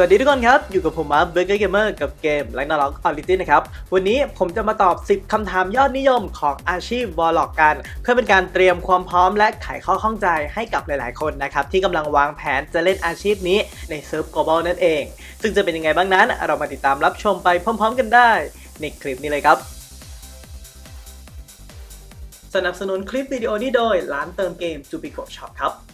วัสดีทุกคนครับ อยู่กับผมมาเบอร์เกอร์เกมเมอร์กับเกมไลน์นอล็อกออริจินนะครับ วันนี้ผมจะมาตอบ 10 คำถามยอดนิยมของอาชีพวอลล็อกกัน เพื่อเป็นการเตรียมความพร้อมและไขข้อข้องใจให้กับหลายๆ คนนะครับ ที่กำลังวางแผนจะเล่นอาชีพนี้ในเซิร์ฟ global นั่นเอง ซึ่งจะเป็นยังไงบ้างนั้น เรามาติดตามรับชมไปพร้อม ๆ กันได้ ในคลิปนี้เลยครับสนับสนุนคลิปวิดีโอนี้โดยร้านเติมเกม j u b i c o Shop ครับ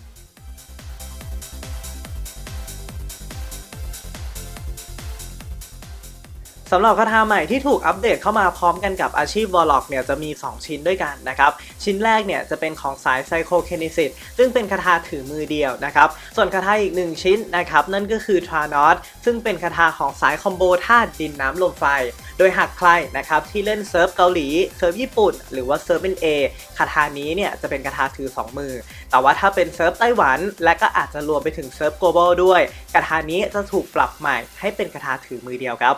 สำหรับคาถาใหม่ที่ถูกอัปเดตเข้ามาพร้อมกันกับอาชีพวอลล็อกเนี่ยจะมี 2 ชิ้นด้วยกันนะครับ ชิ้นแรกเนี่ยจะเป็นของสายไซโคเคนิซิตซึ่งเป็นคาถาถือมือเดียวนะครับ ส่วนคาถาอีก 1 ชิ้นนะครับ นั่นก็คือทรานอสซึ่งเป็นคาถาของสายคอมโบธาตุดินน้ำลมไฟ โดยหากใครนะครับที่เล่นเซิร์ฟเกาหลีเซิร์ฟญี่ปุ่น หรือว่าเซิร์ฟเป็น A คาถานี้เนี่ยจะเป็นคาถาถือ 2 มือ แต่ว่าถ้าเป็นเซิร์ฟไต้หวัน และก็อาจจะรวมไปถึงเซิร์ฟโกลบอลด้วยคาถานี้จะถูกปรับใหม่ให้เป็นคาถาถือมือเดียวครับ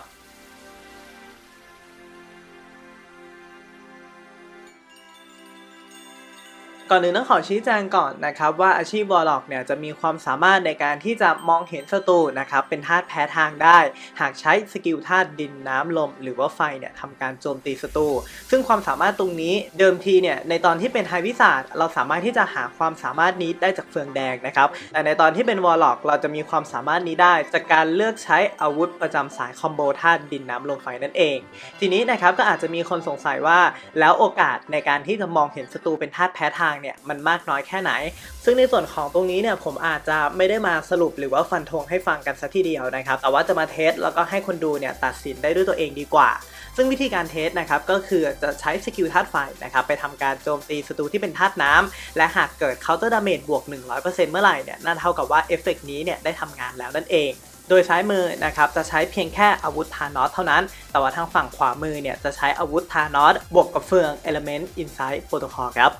ก่อนอื่นต้องขอชี้แจงก่อนนะครับว่าอาชีพวอลล็อกเนี่ยจะมีความสามารถในการที่จะมองเห็นศัตรูนะครับเป็นธาตุแพ้ทางได้ หากใช้สกิลธาตุดินน้ำลม หรือว่าไฟเนี่ยทำการโจมตีศัตรูซึ่งความสามารถตรงนี้เดิมทีเนี่ยในตอนที่เป็นไฮวิสาดเราสามารถที่จะหาความสามารถนี้ได้จากเฟืองแดงนะครับแต่ในตอนที่เป็นวอลล็อกเราจะมีความสามารถนี้ได้ จากการเลือกใช้อาวุธประจำสายคอมโบธาตุดินน้ำลมไฟนั่นเอง ทีนี้นะครับก็อาจจะมีคนสงสัยว่าแล้วโอกาสในการที่จะมองเห็นศัตรูเป็นธาตุแพ้ทางเนี่ยมันมากน้อยแค่ไหน ซึ่งในส่วนของตรงนี้เนี่ยผมอาจจะไม่ได้มาสรุปหรือว่าฟันธงให้ฟังกันสัทีเดียวนะครับ แต่ว่าจะมาเทสแล้วก็ให้คนดูเนี่ยตัดสินได้ด้วยตัวเองดีกว่า ซึ่งวิธีการเทสนะครับก็คือจะใช้สกิลธาตุไฟนะครับไปทำการโจมตีศัตรูที่เป็นธาตุน้ำและหากเกิดเคาน์เตอร์ดาเมจบวก 100%เมื่อไหร่เนี่ยนั่นเท่ากับว่าเอฟเฟกนี้เนี่ยได้ทำงานแล้วนั่นเองโดยซ้ายมือนะครับจะใช้เพียงแค่อาวุธทานอสเท่านั้น แต่ว่าทางฝั่งขวามือเนี่ยจะใช้อาวุธทานอสบวกกับเฟือง Element Insight Protocol ครับ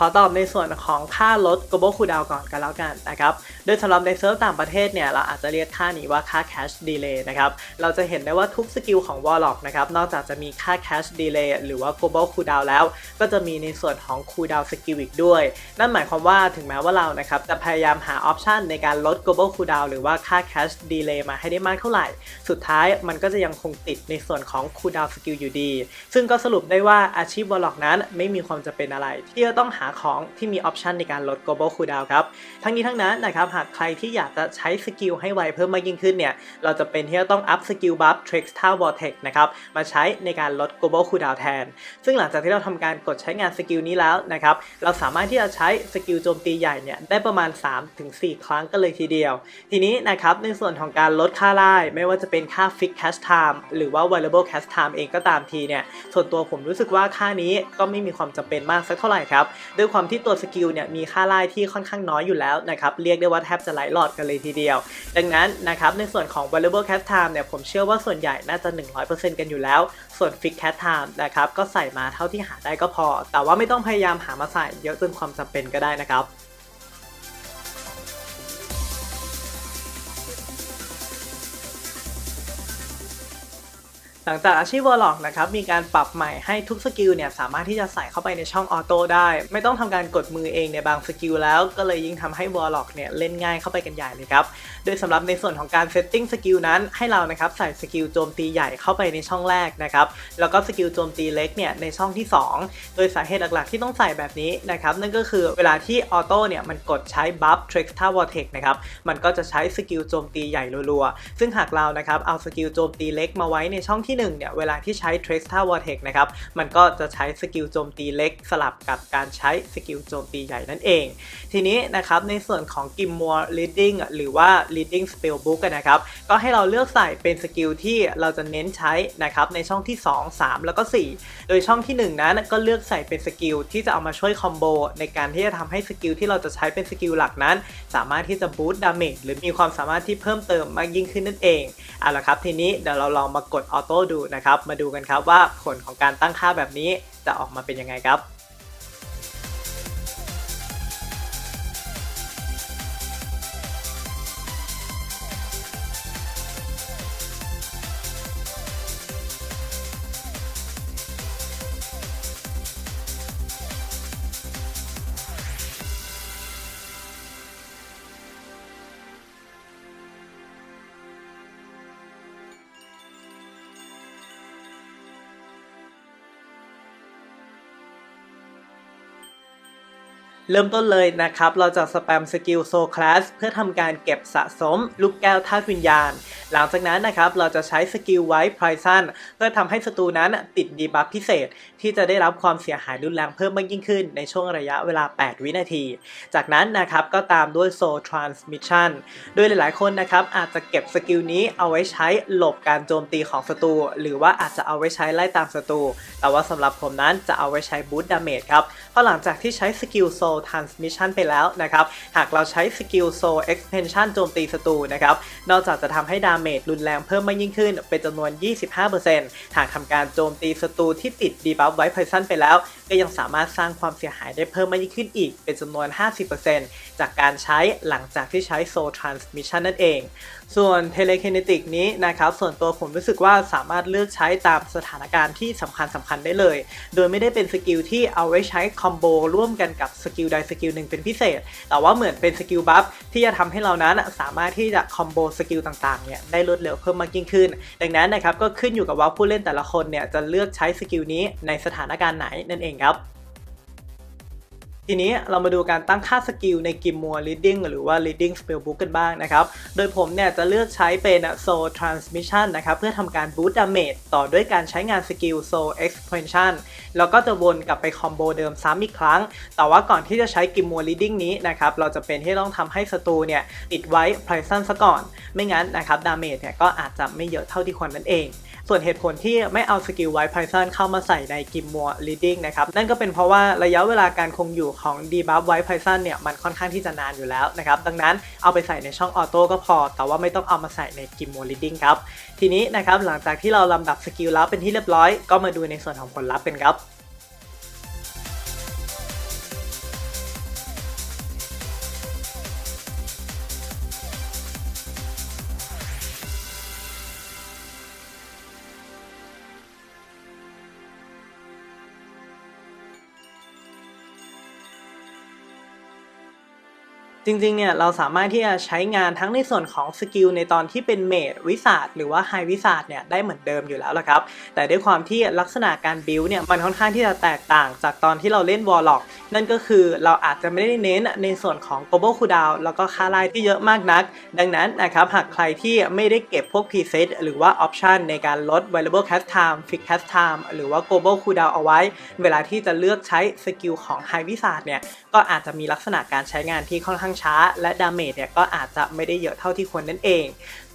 ขอตอบในส่วนของค่าลด global cooldown ก่อนกันแล้วกันนะครับ โดยสำหรับในเซิร์ฟต่างประเทศเนี่ยเราอาจจะเรียกค่านี้ว่าค่า cash delay นะครับเราจะเห็นได้ว่าทุกสกิลของ warlock นะครับนอกจากจะมีค่า cash delay หรือว่า global cooldown แล้ว ก็จะมีในส่วนของ cooldown skill อีกด้วย นั่นหมายความว่าถึงแม้ว่าเรานะครับจะพยายามหาออปชันในการลด global cooldown หรือว่าค่า cash delay มาให้ได้มากเท่าไหร่ สุดท้ายมันก็จะยังคงติดในส่วนของ cooldown skill อยู่ดี ซึ่งก็สรุปได้ว่าอาชีพ warlock นั้นไม่มีความจำเป็นอะไร ที่จะต้องหาของที่มีออปชันในการลด global cooldown ครับทั้งนี้ทั้งนั้นนะครับากใครที่อยากจะใช้สกิลให้ไวเพิ่มมากยิ่งขึ้นเนี่ย เราจะเป็นที่จะต้องอัพสกิลบัฟ Trix t a Vortex นะครับ มาใช้ในการลด global cooldown แทน ซึ่งหลังจากที่เราทำการกดใช้งานสกิลนี้แล้วนะครับ เราสามารถที่จะใช้สกิลโจมตีใหญ่เนี่ยได้ประมาณ 3-4 ครั้งกันเลยทีเดียว ทีนี้นะครับในส่วนของการลดค่าไล่ไม่ว่าจะเป็นค่า Fix Cash Time หรือว่า Variable Cash Time เองก็ตามทีเนี่ย ส่วนตัวผมรู้สึกว่าค่านี้ก็ไม่มีความจำเป็นมากสักเท่าไหร่ครับ ด้วยความที่ตัวสกิลเนี่ยมีค่าไล่ที่ค่อนข้างน้อยอยู่แล้วนะครับ เรียกได้ว่าแทบจะไหลหลอดกันเลยทีเดียว ดังนั้นนะครับในส่วนของ variable cast time เนี่ยผมเชื่อว่าส่วนใหญ่น่าจะ 100%กันอยู่แล้ว ส่วน fix cast time นะครับก็ใส่มาเท่าที่หาได้ก็พอ แต่ว่าไม่ต้องพยายามหามาใส่เยอะจนความจำเป็นก็ได้นะครับ หลังจากอาชีพวอลล็อกนะครับมีการปรับใหม่ให้ทุกสกิลเนี่ยสามารถที่จะใส่เข้าไปในช่องออโต้ได้ ไม่ต้องทำการกดมือเองในบางสกิลแล้ว ก็เลยยิ่งทำให้วอลล็อกเนี่ยเล่นง่ายเข้าไปกันใหญ่เลยครับ โดยสำหรับในส่วนของการเซตติ้งสกิลนั้นให้เรานะครับใส่สกิลโจมตีใหญ่เข้าไปในช่องแรกนะครับแล้วก็สกิลโจมตีเล็กเนี่ยในช่องที่ 2 โดยสาเหตุหลักๆที่ต้องใส่แบบนี้นะครับนั่นก็คือเวลาที่ออโต้เนี่ยมันกดใช้บัฟ Trick t a Vortex นะครับมันก็จะใช้สกิลโจมตีใหญ่รัวๆซึ่งหากเรานะครับเอาสกิลโจมตีเล็กมาไว้ในช่องที่1เนี่ยเวลาที่ใช้ Trace t a Vortex นะครับมันก็จะใช้สกิลโจมตีเล็กสลับกับการใช้สกิลโจมตีใหญ่นั่นเอง ทีนี้นะครับในส่วนของ g i m m o r Leading หรือว่า Leading Spellbook นะครับก็ให้เราเลือกใส่เป็นสกิลที่เราจะเน้นใช้นะครับในช่องที่ 2 3 แล้วก็ 4 โดยช่องที่ 1 นั้นก็เลือกใส่เป็นสกิลที่จะเอามาช่วยคอมโบในการที่จะทำให้สกิลที่เราจะใช้เป็นสกิลหลักนั้น สามารถที่จะบูสต์ดาเมจหรือมีความสามารถที่เพิ่มเติมมากยิ่งขึ้นนั่นเองเอาละครับทีนี้เดี๋ยวเราลองมากดออโต้ดูนะครับ มาดูกันครับว่าผลของการตั้งค่าแบบนี้จะออกมาเป็นยังไงครับ เริ่มต้นเลยนะครับ เราจะสแปมสกิลโซคลาสเพื่อทำการเก็บสะสม ลูกแก้วธาตุวิญญาณหลังจากนั้นนะครับเราจะใช้สกิลไว้ไพรซันเพื่อทำให้ศัตรูนั้นติดดีบัฟพิเศษ ที่จะได้รับความเสียหายรุนแรงเพิ่มมากยิ่งขึ้น ในช่วงระยะเวลา 8 วินาที จากนั้นนะครับก็ตามด้วยโซทรานส์มิชชั่นโดยหลายๆ คนนะครับอาจจะเก็บสกิลนี้เอาไว้ใช้หลบการโจมตีของศัตรูหรือว่าอาจจะเอาไว้ใช้ไล่ตามศัตรูแต่ว่าสำหรับผมนั้นจะเอาไว้ใช้บูตดาเมจครับเพราะหลังจากที่ใช้สกิลโซ transmission ไปแล้วนะครับหากเราใช้สกิล soul expansion โจมตีศัตรูนะครับนอกจากจะทำให้ดาเมจรุนแรงเพิ่มมากยิ่งขึ้น เป็นจำนวน 25%หากทำการโจมตีศัตรูที่ติดดีบัฟไว้ poison ไปแล้ว ก็ยังสามารถสร้างความเสียหายได้เพิ่มมากยิ่งขึ้นอีก เป็นจำนวน 50%จากการใช้หลังจากที่ใช้ soul transmission นั่นเอง ส่วน telekinetic นี้นะครับส่วนตัวผมรู้สึกว่าสามารถเลือกใช้ตามสถานการณ์ที่สำคัญสำคัญได้เลย โดยไม่ได้เป็นสกิลที่เอาไว้ใช้คอมโบร่วมกันกับสกิลใดสกิลหนึ่งเป็นพิเศษ แต่ว่าเหมือนเป็นสกิลบัฟที่จะทำให้เรานั้นสามารถที่จะคอมโบสกิลต่างๆเนี่ยได้รวดเร็วเพิ่มมากยิ่งขึ้น ดังนั้นนะครับก็ขึ้นอยู่กับว่าผู้เล่นแต่ละคนเนี่ยจะเลือกใช้สกิลนี้ในสถานการณ์ไหนนั่นเองครับ ทีนี้เรามาดูการตั้งค่าสกิลในกิมมัว leading หรือว่า leading spellbook กันบ้างนะครับ โดยผมเนี่ยจะเลือกใช้เป็น soul transmission นะครับ เพื่อทำการ boost damage ต่อด้วยการใช้งานสกิล soul expansion แล้วก็จะวนกลับไปคอมโบเดิมซ้ำอีกครั้ง แต่ว่าก่อนที่จะใช้กิมมัว leading นี้นะครับ เราจะเป็นที่ต้องทำให้ศัตรูเนี่ยติดไว้ poison ซะก่อน ไม่งั้นนะครับดาเมจเนี่ยก็อาจจะไม่เยอะเท่าที่ควรนั่นเอง ส่วนเหตุผลที่ไม่เอาสกิลไวท์ไพซันเข้ามาใส่ในกิมมัวลีดดิ้งนะครับ นั่นก็เป็นเพราะว่าระยะเวลาการคงอยู่ของดีบัฟไวท์ไพซันเนี่ย มันค่อนข้างที่จะนานอยู่แล้วนะครับ ดังนั้นเอาไปใส่ในช่องออโต้ก็พอ แต่ว่าไม่ต้องเอามาใส่ในกิมมัวลีดดิ้งครับ ทีนี้นะครับหลังจากที่เราลำดับสกิลแล้วเป็นที่เรียบร้อย ก็มาดูในส่วนของผลลัพธ์กันครับ จริงๆ เนี่ยเราสามารถที่จะใช้งานทั้งในส่วนของสกิลในตอนที่เป็นเมดวิสาดหรือว่าไฮวิสาดเนี่ยได้เหมือนเดิมอยู่แล้วละครับ แต่ด้วยความที่ลักษณะการบิวเนี่ยมันค่อนข้างที่จะแตกต่างจากตอนที่เราเล่นวอลล็อกนั่นก็คือเราอาจจะไม่ได้เน้นในส่วนของ global cooldown แล้วก็ค่าไล่ที่เยอะมากนัก ดังนั้นนะครับหากใครที่ไม่ได้เก็บพวก preset หรือว่า option ในการลด variable cast time fix cast time หรือว่า global cooldown เอาไว้ เวลาที่จะเลือกใช้สกิลของไฮวิสาดเนี่ยก็อาจจะมีลักษณะการใช้งานที่ค่อนข้างช้า และดาเมจเนี่ยก็อาจจะไม่ได้เยอะเท่าที่ควรนั่นเอง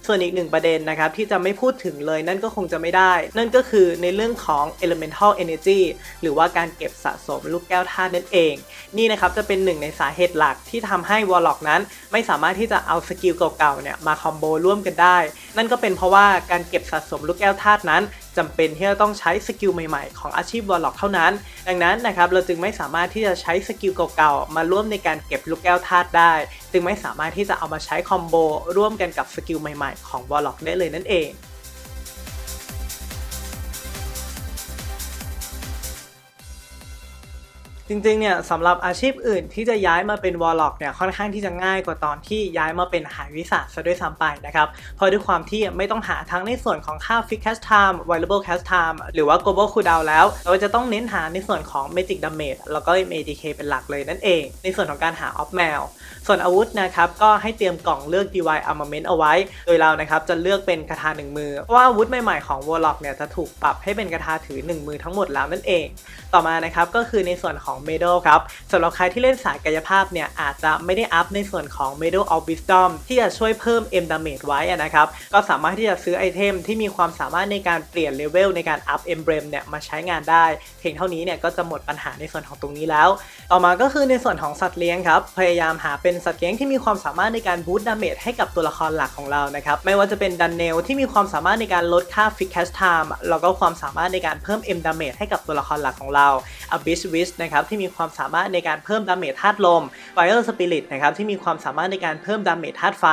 ส่วนอีกหนึ่งประเด็นนะครับที่จะไม่พูดถึงเลยนั่นก็คงจะไม่ได้ นั่นก็คือในเรื่องของ elemental energy หรือว่าการเก็บสะสมลูกแก้วธาตุนั่นเอง นี่นะครับจะเป็นหนึ่งในสาเหตุหลักที่ทำให้ Warlock นั้น ไม่สามารถที่จะเอาสกิลเก่าๆเนี่ยมาคอมโบร่วมกันได้ นั่นก็เป็นเพราะว่าการเก็บสะสมลูกแก้วธาตุนั้น จำเป็นที่จะต้องใช้สกิลใหม่ๆ ของอาชีพวอลล็อกเท่านั้น ดังนั้นนะครับเราจึงไม่สามารถที่จะใช้สกิลเก่าๆ มาร่วมในการเก็บลูกแก้วธาตุได้ จึงไม่สามารถที่จะเอามาใช้คอมโบร่วมกันกับสกิลใหม่ๆ ของวอลล็อกได้เลยนั่นเอง จริงๆเนี่ยสำหรับอาชีพอื่นที่จะย้ายมาเป็นวอลล็อกเนี่ยค่อนข้างที่จะง่ายกว่าตอนที่ย้ายมาเป็นหายวิสาซะด้วยซ้ำไปนะครับเพราะด้วยความที่ไม่ต้องหาทั้งในส่วนของค่า Fixed Cash Time Variable Cash Time หรือว่า Global Cooldown แล้ว เราจะต้องเน้นหาในส่วนของ Magic Damage แล้วก็ MADK เป็นหลักเลยนั่นเอง ในส่วนของการหา Off Mail ส่วนอาวุธนะครับก็ให้เตรียมกล่องเลือก DY Armament เอาไว้ โดยเรานะครับจะเลือกเป็นกระทาหนึ่งมือเพราะว่าอาวุธใหม่ๆของ Warlock เนี่ยจะถูกปรับให้เป็นกระทาถือ1มือทั้งหมดแล้วนั่นเอง ต่อมานะครับก็คือในส่วนของ Medal ครับสำหรับใครที่เล่นสายกายภาพเนี่ยอาจจะไม่ได้อัพในส่วนของ Medal of Wisdom ที่จะช่วยเพิ่ม M Damage ไว้นะครับก็สามารถที่จะซื้อไอเทมที่มีความสามารถในการเปลี่ยนเลเวลในการอัพ Emblem เนี่ยมาใช้งานได้เพียงเท่านี้เนี่ยก็จะหมดปัญหาในส่วนของตรงนี้แล้ว ต่อมาก็คือในส่วนของสัตว์เลี้ยงครับพยายามหาเป็นสัตว์เลี้ยงที่มีความสามารถในการบูตดาเมจให้กับตัวละครหลักของเรานะครับไม่ว่าจะเป็นดันเนลที่มีความสามารถในการลดค่าฟิกแคสไทม์แล้วก็ความสามารถในการเพิ่ม M ดาเมจให้กับตัวละครหลักของเรา Abyss Wish นะครับที่มีความสามารถในการเพิ่มดาเมจธาตุลม Fire Spirit นะครับที่มีความสามารถในการเพิ่มดาเมจธาตุไฟ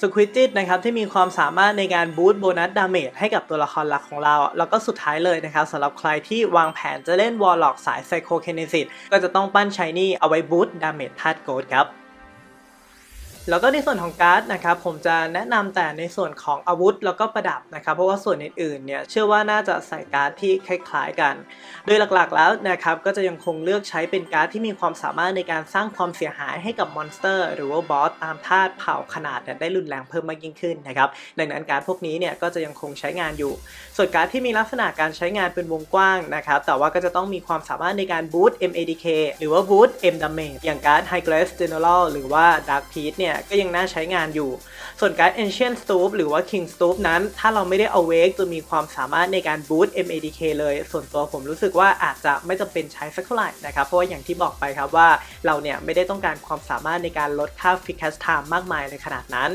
Squidget นะครับที่มีความสามารถในการบูตโบนัสดาเมจให้กับตัวละครหลักของเรา แล้วก็สุดท้ายเลยนะครับสำหรับใครที่วางแผนจะเล่นวอลล็อกสายไซโคเคนิสิตก็จะต้องปั้นชายนี่เอาไว้บูตดาเมจธาตุโกดครับ แล้วก็ในส่วนของการ์ดนะครับผมจะแนะนำแต่ในส่วนของอาวุธ แล้วก็ประดับนะครับเพราะว่าส่วนอื่นๆเนี่ยเชื่อว่าน่าจะใส่การ์ดที่คล้ายๆกัน โดยหลักๆแล้วนะครับก็จะยังคงเลือกใช้เป็นการ์ดที่มีความสามารถในการสร้างความเสียหายให้กับมอนสเตอร์ หรือว่าบอสตามธาตุเผ่าขนาดเนี่ยได้รุนแรงเพิ่มมากยิ่งขึ้นนะครับดังนั้นการ์ดพวกนี้เนี่ยก็จะยังคงใช้งานอยู่ ส่วนการ์ดที่มีลักษณะการใช้งานเป็นวงกว้างนะครับแต่ว่าก็จะต้องมีความสามารถในการบูต MADK หรือว่าบูต M Damage อย่างการ์ด High Glass General หรือว่า Dark Peach เนี่ยก็ยังน่าใช้งานอยู่ ส่วนการ์ด Ancient Stoop หรือว่า King Stoop นั้น ถ้าเราไม่ได้ Awake จะมีความสามารถในการบูต MADK เลย ส่วนตัวผมรู้สึกว่าอาจจะไม่จำเป็นใช้สักเท่าไหร่นะครับ เพราะว่าอย่างที่บอกไปครับว่าเราเนี่ยไม่ได้ต้องการความสามารถในการลดค่า Fixed Cast Time มากมายในขนาดนั้น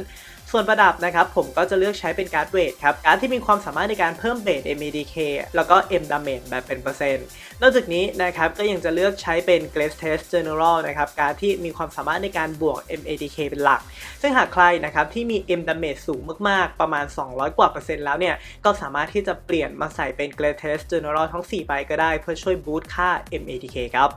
ส่วนประดับนะครับผมก็จะเลือกใช้เป็นการ์ดเวทครับการ์ดที่มีความสามารถในการเพิ่มเบส MADK แล้วก็ M Damage แบบเป็นเปอร์เซ็นต์นอกจากนี้นะครับก็ยังจะเลือกใช้เป็น Glass Test General นะครับการ์ดที่มีความสามารถในการบวก MADK เป็นหลัก ซึ่งหากใครนะครับที่มี M Damage สูงมากๆ ประมาณ 200 กว่าเปอร์เซ็นต์แล้วเนี่ยก็สามารถที่จะเปลี่ยนมาใส่เป็น Glass Test General ทั้ง 4 ใบก็ได้เพื่อช่วยบูตค่า MADK ครับ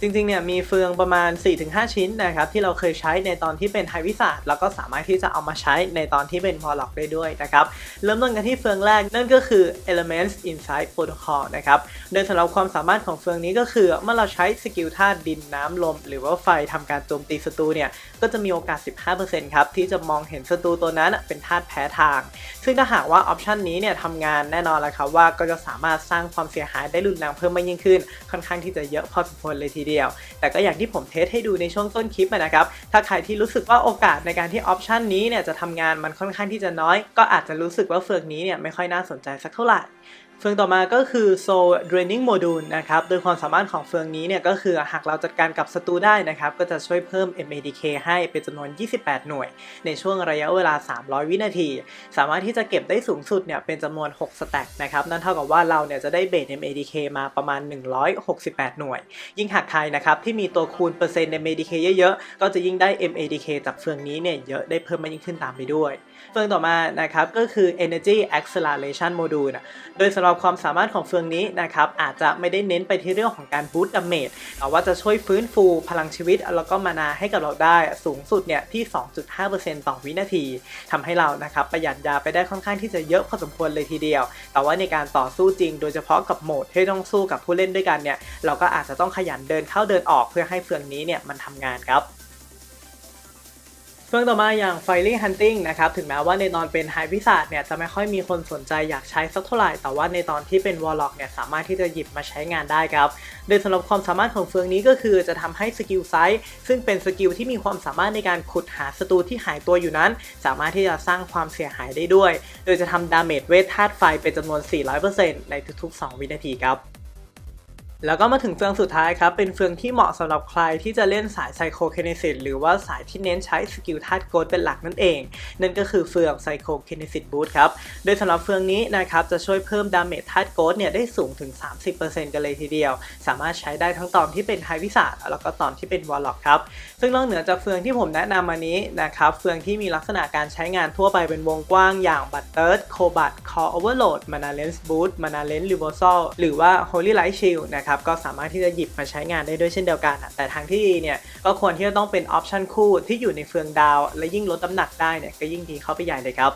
จริงๆเนี่ยมีเฟืองประมาณ 4-5 ชิ้นนะครับที่เราเคยใช้ในตอนที่เป็นไฮวิสาดแล้วก็สามารถที่จะเอามาใช้ในตอนที่เป็น v o r l o c k ได้ด้วยนะครับเริ่มต้นกันที่เฟืองแรกนั่นก็คือ Elements Inside Protocol นะครับโดยสำหรับความสามารถของเฟืองนี้ก็คือเมื่อเราใช้สกิลธาตุดินน้ำลม หรือว่าไฟทำการโจมตีศัตรูเนี่ยก็จะมีโอกาส 15%ครับที่จะมองเห็นศัตรูตัวนั้นเป็นธาตุแพ้ทาง ซึ่งถ้าหากว่าออปชันนี้เนี่ยทำงานแน่นอนแล้วครับว่าก็จะสามารถสร้างความเสียหายได้รุนแรงเพิ่มมากยิ่งขึ้น ค่อนข้างที่จะเยอะพอสมควรเลยทีเดียว แต่ก็อย่างที่ผมเทสให้ดูในช่วงต้นคลิปนะครับ ถ้าใครที่รู้สึกว่าโอกาสในการที่ออปชันนี้เนี่ยจะทำงานมันค่อนข้างที่จะน้อย ก็อาจจะรู้สึกว่าเฟือกนี้เนี่ยไม่ค่อยน่าสนใจสักเท่าไหร่ เฟืองต่อมาก็คือ Soul Draining Module นะครับ โดยความสามารถของเฟืองนี้เนี่ยก็คือหากเราจัดการกับศัตรูได้นะครับ ก็จะช่วยเพิ่ม MADK ให้เป็นจำนวน 28 หน่วย ในช่วงระยะเวลา 300 วินาที สามารถที่จะเก็บได้สูงสุดเนี่ยเป็นจำนวน 6 สแต็กนะครับ นั่นเท่ากับว่าเราเนี่ยจะได้เบส MADK มาประมาณ 168 หน่วย ยิ่งหากใครนะครับที่มีตัวคูณเปอร์เซ็นต์ MADK เยอะๆ ก็จะยิ่งได้ MADK จากเฟืองนี้เนี่ยเยอะได้เพิ่มมากยิ่งขึ้นตามไปด้วย เฟืองต่อมานะครับก็คือ Energy Acceleration Module นะโดยสำหรับความสามารถของเฟืองนี้นะครับอาจจะไม่ได้เน้นไปที่เรื่องของการบูตดาเมจแต่ว่าจะช่วยฟื้นฟูพลังชีวิต แล้วก็มานาให้กับเราได้สูงสุดเนี่ยที่ 2.5%ต่อวินาทีทำให้เรานะครับประหยัดยาไปได้ค่อนข้างที่จะเยอะพอสมควรเลยทีเดียว แต่ว่าในการต่อสู้จริง โดยเฉพาะกับโหมดที่ต้องสู้กับผู้เล่นด้วยกันเนี่ยเราก็อาจจะต้องขยันเดินเข้าเดินออกเพื่อให้เฟืองนี้เนี่ยมันทำงานครับ เฟืองต่อมาอย่าง Fiery Hunting นะครับถึงแม้ว่าในตอนเป็นไฮพิศาจเนี่ยจะไม่ค่อยมีคนสนใจอยากใช้สักเท่าไหร่ แต่ว่าในตอนที่เป็น Warlock เนี่ยสามารถที่จะหยิบมาใช้งานได้ครับโดยสำหรับความสามารถของเฟืองนี้ก็คือจะทำให้สกิลไซส์ซึ่งเป็นสกิลที่มีความสามารถในการขุดหาศัตรูที่หายตัวอยู่นั้น สามารถที่จะสร้างความเสียหายได้ด้วย โดยจะทำดาเมจเวทธาตุไฟเป็นจำนวน 400%ในทุกๆ 2 วินาทีครับ แล้วก็มาถึงเฟืองสุดท้ายครับ เป็นเฟืองที่เหมาะสำหรับใครที่จะเล่นสายไซโคเคเนซิสหรือว่าสายที่เน้นใช้สกิลธาตุโกดเป็นหลักนั่นเอง นั่นก็คือเฟืองไซโคเคเนซิสบูทครับ โดยสำหรับเฟืองนี้นะครับจะช่วยเพิ่มดาเมจธาตุโกดเนี่ยได้สูงถึง 30%กันเลยทีเดียว สามารถใช้ได้ทั้งตอนที่เป็นไฮวิสาแล้วก็ตอนที่เป็นวอลล็อกครับ ซึ่งนอกเหนือจากเฟืองที่ผมแนะนำมานี้นะครับ เฟืองที่มีลักษณะการใช้งานทั่วไปเป็นวงกว้างอย่างบัตเติร์ดโคบัตคอโอเวอร์โหลดมานาเลนส์บูทมานาเลนส์รีเวอลหรือว่า Holy Light Shield นะครับก็สามารถที่จะหยิบมาใช้งานได้ด้วยเช่นเดียวกัน แต่ทางที่ดีเนี่ยก็ควรที่จะต้องเป็นออปชันคู่ที่อยู่ในเฟืองดาว และยิ่งลดน้ำหนักได้เนี่ยก็ยิ่งดีเข้าไปใหญ่เลยครับ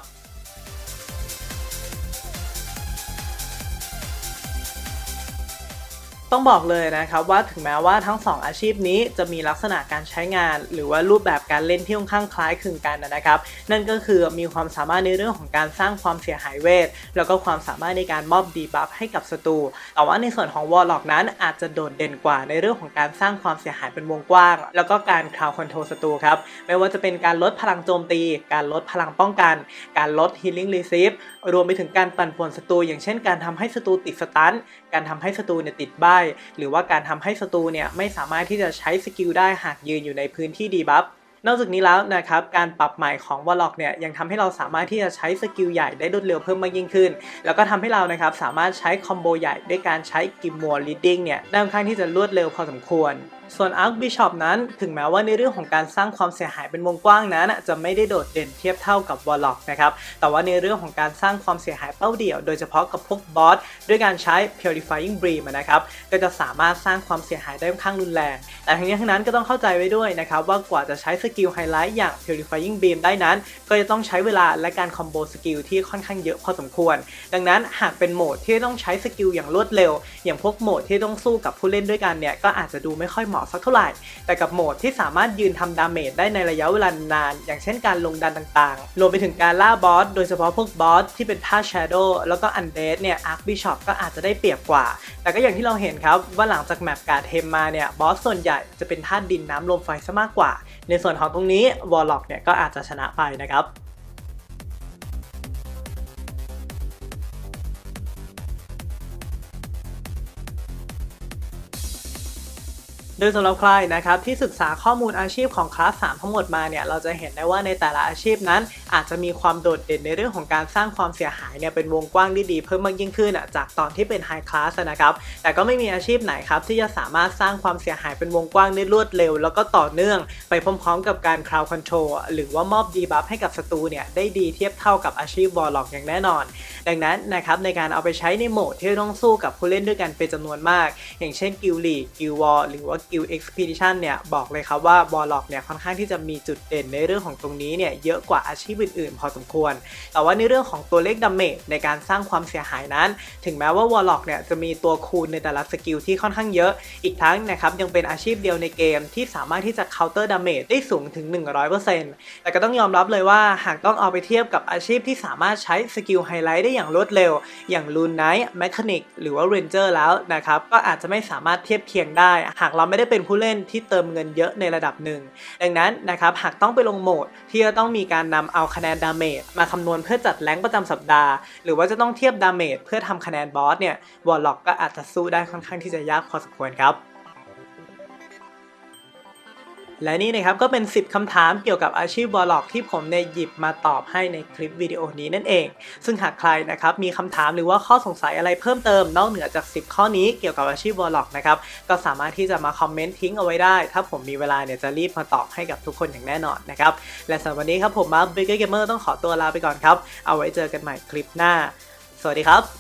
ต้องบอกเลยนะครับว่าถึงแม้ว่าทั้ง 2 อาชีพนี้จะมีลักษณะการใช้งาน หรือว่ารูปแบบการเล่นที่ค่อนข้างคล้ายคลึงกันนะครับ นั่นก็คือมีความสามารถในเรื่องของการสร้างความเสียหายเวท แล้วก็ความสามารถในการมอบดีบัฟให้กับศัตรูแต่ว่าในส่วนของวอลล็อกนั้นอาจจะโดดเด่นกว่าในเรื่องของการสร้างความเสียหายเป็นวงกว้าง แล้วก็การคราวคอนโทรลศัตรูครับไม่ว่าจะเป็นการลดพลังโจมตี การลดพลังป้องกัน การลด healing receive รวมไปถึงการปั่นป่วนศัตรูอย่างเช่นการทำให้ศัตรูติดสตัน การทำให้ศัตรูเนี่ยติดใบหรือว่าการทำให้ศัตรูเนี่ยไม่สามารถที่จะใช้สกิลได้หากยืนอยู่ในพื้นที่ดีบัฟนอกจากนี้แล้วนะครับการปรับใหม่ของวอลล็อกเนี่ยยังทำให้เราสามารถที่จะใช้สกิลใหญ่ได้รวดเร็วเพิ่มมากยิ่งขึ้น แล้วก็ทำให้เรานะครับสามารถใช้คอมโบใหญ่ด้วยการใช้กิมมัวลีดดิ้งเนี่ยได้ค่อนข้างที่จะรวดเร็วพอสมควร ส่วน Arc Bishop นั้นถึงแม้ว่าในเรื่องของการสร้างความเสียหายเป็นวงกว้างนั้นจะไม่ได้โดดเด่นเทียบเท่ากับ Warlock นะครับแต่ว่าในเรื่องของการสร้างความเสียหายเป้าเดี่ยว โดยเฉพาะกับพวกบอสด้วยการใช้ Purifying Beam นะครับก็จะสามารถสร้างความเสียหายได้ค่อนข้างรุนแรง แต่ทั้งนี้ทั้งนั้นก็ต้องเข้าใจไว้ด้วยนะครับว่ากว่าจะใช้สกิลไฮไลท์อย่าง Purifying Beam ได้นั้น ก็จะต้องใช้เวลาและการคอมโบสกิลที่ค่อนข้างเยอะพอสมควร ดังนั้นหากเป็นโหมดที่ต้องใช้สกิลอย่างรวดเร็ว อย่างพวกโหมดที่ต้องสู้กับผู้เล่นด้วยกันเนี่ยก็อาจจะดูไม่ค่อยเหมาะสักเท่าไหร่ แต่กับโหมดที่สามารถยืนทำดาเมจได้ในระยะเวลานาน อย่างเช่นการลงดันต่างๆ รวมไปถึงการล่าบอส โดยเฉพาะพวกบอสที่เป็นท่า Shadow แล้วก็ Undead เนี่ย Arc Bishop ก็อาจจะได้เปรียบกว่า แต่ก็อย่างที่เราเห็นครับว่าหลังจากแมปการเทมมาเนี่ยบอสส่วนใหญ่จะเป็นท่าดินน้ำลมไฟซะมากกว่า ในส่วนของตรงนี้ Warlock เนี่ยก็อาจจะชนะไปนะครับ โดยสำหรับใครนะครับที่ศึกษาข้อมูลอาชีพของคลาส 3 ทั้งหมดมาเนี่ยเราจะเห็นได้ว่าในแต่ละอาชีพนั้น อาจจะมีความโดดเด่นในเรื่องของการสร้างความเสียหายเนี่ยเป็นวงกว้างที่ดีเพิ่มมากยิ่งขึ้นจากตอนที่เป็นไฮคลาสนะครับแต่ก็ไม่มีอาชีพไหนครับที่จะสามารถสร้างความเสียหายเป็นวงกว้างได้รวดเร็ว แล้วก็ต่อเนื่องไปพร้อมๆ กับการคราวคอนโทรลหรือว่ามอบดีบัฟให้กับศัตรูเนี่ยได้ดีเทียบเท่ากับอาชีพวอลล็อกอย่างแน่นอน ดังนั้นนะครับในการเอาไปใช้ในโหมดที่ต้องสู้กับผู้เล่นด้วยกันเป็นจำนวนมาก อย่างเช่นกิลลีกิลวอลหรือว่ากิลเอ็กซ์พีดิชันเนี่ยบอกเลยครับว่าบอลล็อกเนี่ยค่อนข้างที่จะมีจุดเด่นในเรื่องของตรงนี้เนี่ยเยอะกว่าอาชีพอื่นๆ พอสมควร แต่ว่าในเรื่องของตัวเลขดาเมจในการสร้างความเสียหายนั้น ถึงแม้ว่าวอลล็อกเนี่ยจะมีตัวคูณในแต่ละสกิลที่ค่อนข้างเยอะ อีกทั้งนะครับยังเป็นอาชีพเดียวในเกมที่สามารถที่จะ counter damage ได้สูงถึง 100%แต่ก็ต้องยอมรับเลยว่าหากต้องเอาไปเทียบกับอาชีพที่สามารถใช้สกิลไฮไลท์ได้อย่างรวดเร็ว อย่างลูนไนท์แมคานิกหรือว่าเรนเจอร์แล้วนะครับก็อาจจะไม่สามารถเทียบเคียงได้ หากเราไม่ได้เป็นผู้เล่นที่เติมเงินเยอะในระดับหนึ่ง ดังนั้นนะครับหากต้องไปลงโหมดที่จะต้องมีการนำเอาคะแนนดาเมจมาคำนวณเพื่อจัดแรงประจำสัปดาห์ หรือว่าจะต้องเทียบดาเมจเพื่อทำคะแนนบอสเนี่ยวอลล็อกก็อาจจะสู้ได้ค่อนข้างที่จะยากพอสมควรครับ และนี่นะครับก็เป็น 10คำถามเกี่ยวกับอาชีพวอลล็อกที่ผมเนี่ยหยิบมาตอบให้ในคลิปวิดีโอนี้นั่นเอง ซึ่งหากใครนะครับมีคำถามหรือว่าข้อสงสัยอะไรเพิ่มเติม นอกเหนือจาก 10 ข้อนี้เกี่ยวกับอาชีพวอลล็อกนะครับก็สามารถที่จะมาคอมเมนต์ทิ้งเอาไว้ได้ ถ้าผมมีเวลาเนี่ยจะรีบมาตอบให้กับทุกคนอย่างแน่นอนนะครับและสำหรับวันนี้ครับผมมาร์คเบเกอร์เกมเมอร์ต้องขอตัวลาไปก่อนครับเอาไว้เจอกันใหม่คลิปหน้า สวัสดีครับ